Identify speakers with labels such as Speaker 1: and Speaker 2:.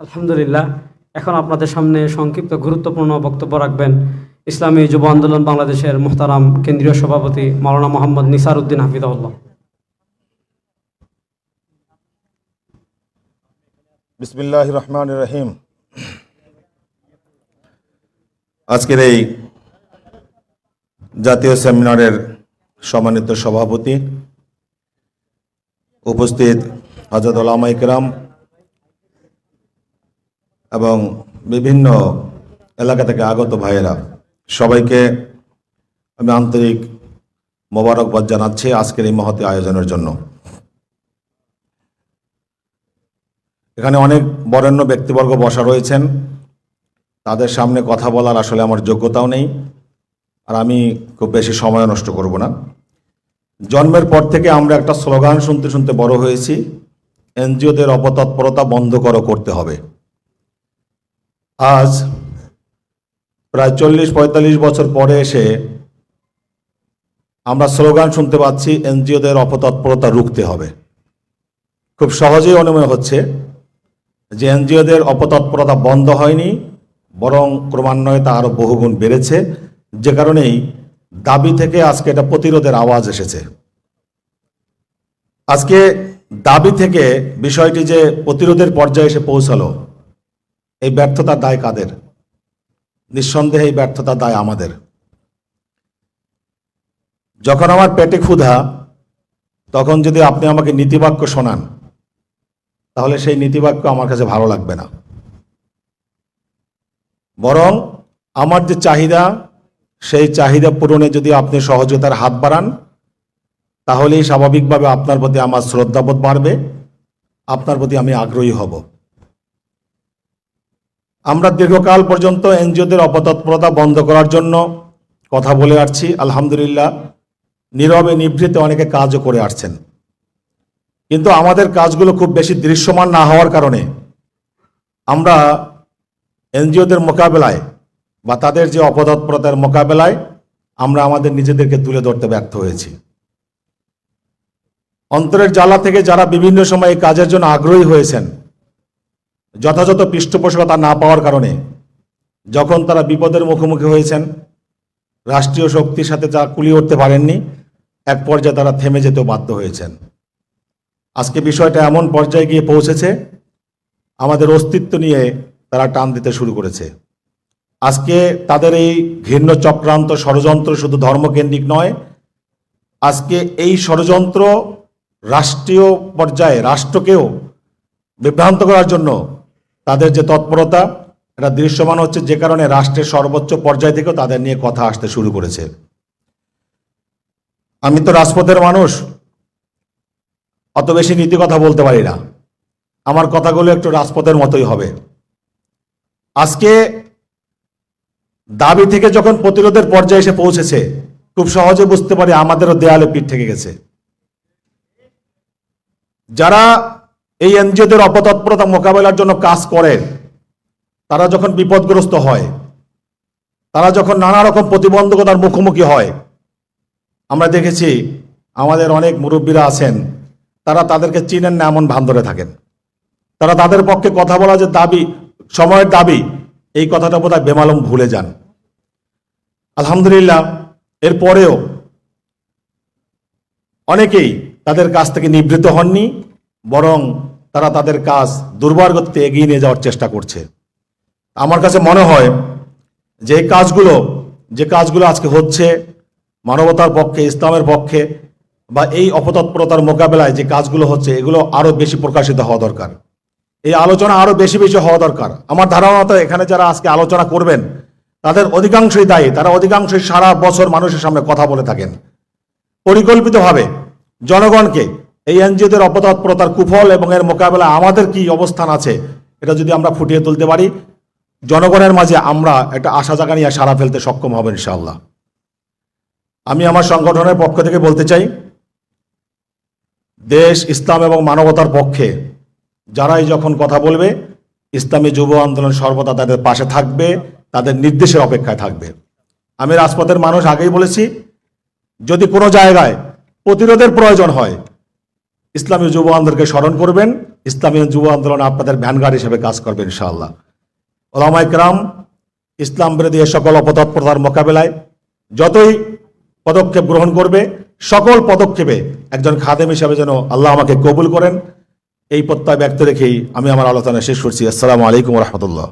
Speaker 1: আলহামদুলিল্লাহ। এখন আপনাদের সামনে সংক্ষিপ্ত গুরুত্বপূর্ণ বক্তব্য রাখবেন। ইসলামী যুব আন্দোলন বাংলাদেশের মোহতারাম কেন্দ্রীয় সভাপতি মাওলানা মোহাম্মদ নিসার উদ্দিন হাফিদাউল্লাহ
Speaker 2: বিসমিল্লাহ রহমান রহিম। আজকের এই জাতীয় সেমিনারের সম্মানিত সভাপতি উপস্থিত হজরত ওলামা ইকরাম এবং বিভিন্ন এলাকা থেকে আগত ভাইয়েরা, সবাইকে আমি আন্তরিক মোবারকবাদ জানাচ্ছি আজকের এই মহতি আয়োজনের জন্য। এখানে অনেক বরেণ্য ব্যক্তিবর্গ বসা রয়েছেন। তাদের সামনে কথা বলার আসলে আমার যোগ্যতাও নেই, আর আমি খুব বেশি সময় নষ্ট করব না। জন্মের পর থেকে আমরা একটা স্লোগান শুনতে শুনতে বড় হয়েছি, এনজিওদের অপতৎপরতা বন্ধ করো, করতে হবে। আজ প্রায় চল্লিশ পঁয়তাল্লিশ বছর পরে এসে আমরা স্লোগান শুনতে পাচ্ছি, এনজিওদের অপতৎপরতা রুখতে হবে। খুব সহজেই অনুময় হচ্ছে যে এনজিওদের অপতৎপরতা বন্ধ হয়নি, বরং ক্রমান্বয়ে তা আরও বহুগুণ বেড়েছে। যে কারণেই দাবি থেকে আজকে এটা প্রতিরোধের আওয়াজ এসেছে। আজকে দাবি থেকে বিষয়টি যে প্রতিরোধের পর্যায়ে এসে পৌঁছালো এই ব্যর্থতার দায় কাদের? নিঃসন্দেহে এই ব্যর্থতার দায় আমাদের। যখন আমার পেটে ক্ষুধা, তখন যদি আপনি আমাকে নীতিবাক্য শোনান, তাহলে সেই নীতিবাক্য আমার কাছে ভালো লাগবে না। বরং আমার যে চাহিদা, সেই চাহিদা পূরণে যদি আপনি সহযোগিতার হাত বাড়ান, তাহলেই স্বাভাবিকভাবে আপনার প্রতি আমার শ্রদ্ধাবোধ বাড়বে, আপনার প্রতি আমি আগ্রহী হব। আমরা দীর্ঘকাল পর্যন্ত এনজিওদের অপতৎপরতা বন্ধ করার জন্য কথা বলে আসছি। আলহামদুলিল্লাহ, নীরবে নিভৃতে অনেকে কাজও করে আসছেন। কিন্তু আমাদের কাজগুলো খুব বেশি দৃশ্যমান না হওয়ার কারণে আমরা এনজিওদের মোকাবেলায় বা তাদের যে অপতৎপরতার মোকাবেলায় আমরা আমাদের নিজেদেরকে তুলে ধরতে ব্যর্থ হয়েছি। অন্তরের জ্বালা থেকে যারা বিভিন্ন সময় কাজের জন্য আগ্রহী হয়েছেন যথাযথ পৃষ্ঠপোষকতা না পাওয়ার কারণে যখন তারা বিপদের মুখোমুখি হয়েছেন, রাষ্ট্রীয় শক্তির সাথে যা কুলিয়ে উঠতে পারেননি, এক পর্যায়ে তারা থেমে যেতেও বাধ্য হয়েছেন। আজকে বিষয়টা এমন পর্যায়ে গিয়ে পৌঁছেছে, আমাদের অস্তিত্ব নিয়ে তারা টান দিতে শুরু করেছে। আজকে তাদের এই ঘৃণ্য চক্রান্ত ষড়যন্ত্র শুধু ধর্মকেন্দ্রিক নয়, আজকে এই ষড়যন্ত্র রাষ্ট্রীয় পর্যায়ে, রাষ্ট্রকেও বিভ্রান্ত করার জন্য তাদের যে তৎপরতা, এটা দৃশ্যমান হচ্ছে যে কারণে রাষ্ট্রের সর্বোচ্চ পর্যায় থেকেও তাদের নিয়ে কথা আসতে শুরু করেছে। আমি তো রাজপথের মানুষ, অত বেশি নীতি কথা বলতে পারি না। আমার কথাগুলো একটু রাজপথের মতোই হবে। আজকে দাবি থেকে যখন প্রতিরোধের পর্যায়ে এসে পৌঁছেছে, খুব সহজে বুঝতে পারি আমাদেরও দেয়ালে পিঠ থেকে গেছে। যারা এই এনজিওদের অপতৎপরতা মোকাবেলার জন্য কাজ করে তারা যখন বিপদগ্রস্ত হয়, তারা যখন নানা রকম প্রতিবন্ধকতার মুখোমুখি হয়, আমরা দেখেছি আমাদের অনেক মুরব্বীরা আছেন, তারা তাদেরকে চিনেন না এমন ভান ধরে থাকেন। তারা তাদের পক্ষে কথা বলা যে দাবি, সময়ের দাবি, এই কথাটা বোধহয় বেমালম ভুলে যান। আলহামদুলিল্লাহ এরপরেও অনেকেই তাদের কাছ থেকে নিবৃত্ত হননি বরং তারা তাদের কাজ দুর্বার গতিতে এগিয়ে নিয়ে যাওয়ার চেষ্টা করছে। আমার কাছে মনে হয় যে কাজগুলো যে কাজগুলো আজকে হচ্ছে মানবতার পক্ষে, ইসলামের পক্ষে বা এই অপতৎপরতার মোকাবেলায় যে কাজগুলো হচ্ছে, এগুলো আরও বেশি প্রকাশিত হওয়া দরকার। এই আলোচনা আরও বেশি বেশি হওয়া দরকার। আমার ধারণা তো এখানে যারা আজকে আলোচনা করবেন, তাদের অধিকাংশই দায়ী। তারা অধিকাংশই সারা বছর মানুষের সামনে কথা বলে থাকেন। পরিকল্পিতভাবে জনগণকে এই এনজিওদের অপতৎপরতার কুফল এবং এর মোকাবেলায় আমাদের কি অবস্থান আছে, এটা যদি আমরা ফুটিয়ে তুলতে পারি, জনগণের মাঝে আমরা একটা আশা জাগা নিয়ে সারা ফেলতে সক্ষম হব ইনশাআল্লাহ। আমি আমার সংগঠনের পক্ষ থেকে বলতে চাই, দেশ, ইসলাম এবং মানবতার পক্ষে যারাই যখন কথা বলবে, ইসলামী যুব আন্দোলন সর্বদা তাদের পাশে থাকবে, তাদের নির্দেশের অপেক্ষায় থাকবে। আমি রাজপথের মানুষ আগেই বলেছি, যদি কোনো জায়গায় প্রতিরোধের প্রয়োজন হয় ইসলামী যুব আন্দোলনকে স্মরণ করবেন। ইসলামী যুব আন্দোলন আপনাদের ভ্যানগার্ড হিসেবে কাজ করবে, ইনশাআল্লাহ। ওলামাইকরাম ইসলাম বিরোধী এ সকল অপতৎপরতার মোকাবেলায় যতই পদক্ষেপ গ্রহণ করবে, সকল পদক্ষেপে একজন খাদেম হিসাবে যেন আল্লাহ আমাকে কবুল করেন, এই প্রত্যয় ব্যক্ত রেখেই আমি আমার আলোচনা শেষ করছি। আসসালামু আলাইকুম রহমতুল্লাহ।